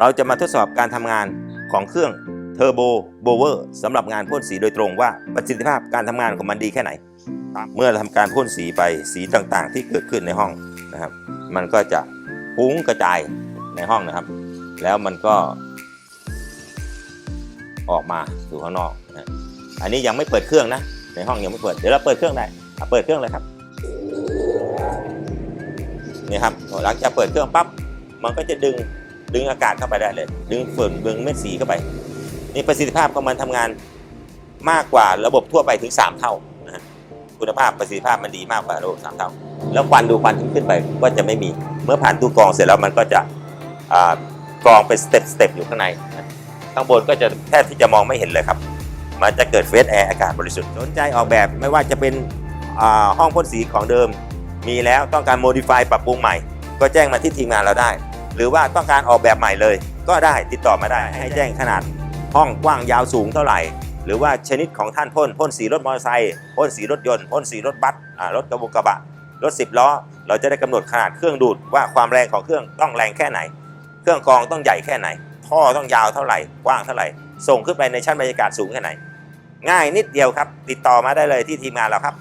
เราจะมาทดสอบการทำงานของเครื่องเทอร์โบโบเวอร์สำหรับงานพ่นสีโดยตรงว่าประสิทธิภาพการทำงานของมันดีแค่ไหน เมื่อเราทำการพ่นสีไปสีต่างๆ ที่เกิดขึ้นในห้องนะครับ มันก็จะฟุ้งกระจายในห้องนะครับ แล้วมันก็ ออกมาสู่ข้างนอกนะอันนี้ยังไม่เปิดเครื่องนะ ในห้องยังไม่เปิดเดี๋ยวเราเปิดเครื่องได้อะเปิดเครื่องเลยครับนี่ครับหลังจากเปิดเครื่องปั๊บมันก็จะดึง ดึงอากาศเข้าไปได้เลย ดึงฝุ่นดึงเม็ดสีเข้าไป นี่ประสิทธิภาพของมันทำงานมากกว่าระบบทั่วไปถึง 3 เท่านะฮะคุณภาพประสิทธิภาพมันดีมากกว่าระบบ 3 เท่า แล้วควันดูควันที่ขึ้นไปก็จะไม่มี เมื่อผ่านตู้กรองเสร็จแล้วมันก็จะกรองเป็นสเต็ปสเต็ปอยู่ข้างในข้างบนก็จะแทบที่จะมองไม่เห็นเลยครับ มันจะเกิดเฟสแอร์อากาศบริสุทธิ์สนใจออกแบบไม่ว่าจะเป็นห้องพ่นสีของเดิม มีแล้วต้องการโมดิฟายปรับปรุงใหม่ ก็แจ้งมาที่ทีมงานเราได้ หรือว่าต้องการออกแบบใหม่เลย ก็ได้ติดต่อมาได้ให้แจ้งขนาดห้องกว้างยาวสูงเท่าไหร่ หรือว่าชนิดของท่านพ่นพ่นสีรถมอเตอร์ไซค์พ่นสีรถยนต์พ่นสีรถบัสรถกระบะกระบะรถ 10 ล้อ เราจะได้กำหนดขนาดเครื่องดูดว่าความแรงของเครื่องต้องแรงแค่ไหน เครื่องกรองต้องใหญ่แค่ไหน ท่อต้องยาวเท่าไหร่กว้างเท่าไหร่ ส่งขึ้นไปในชั้นบรรยากาศสูงแค่ไหน ง่ายนิดเดียวครับ ติดต่อมาได้เลยที่ทีมงานเราครับ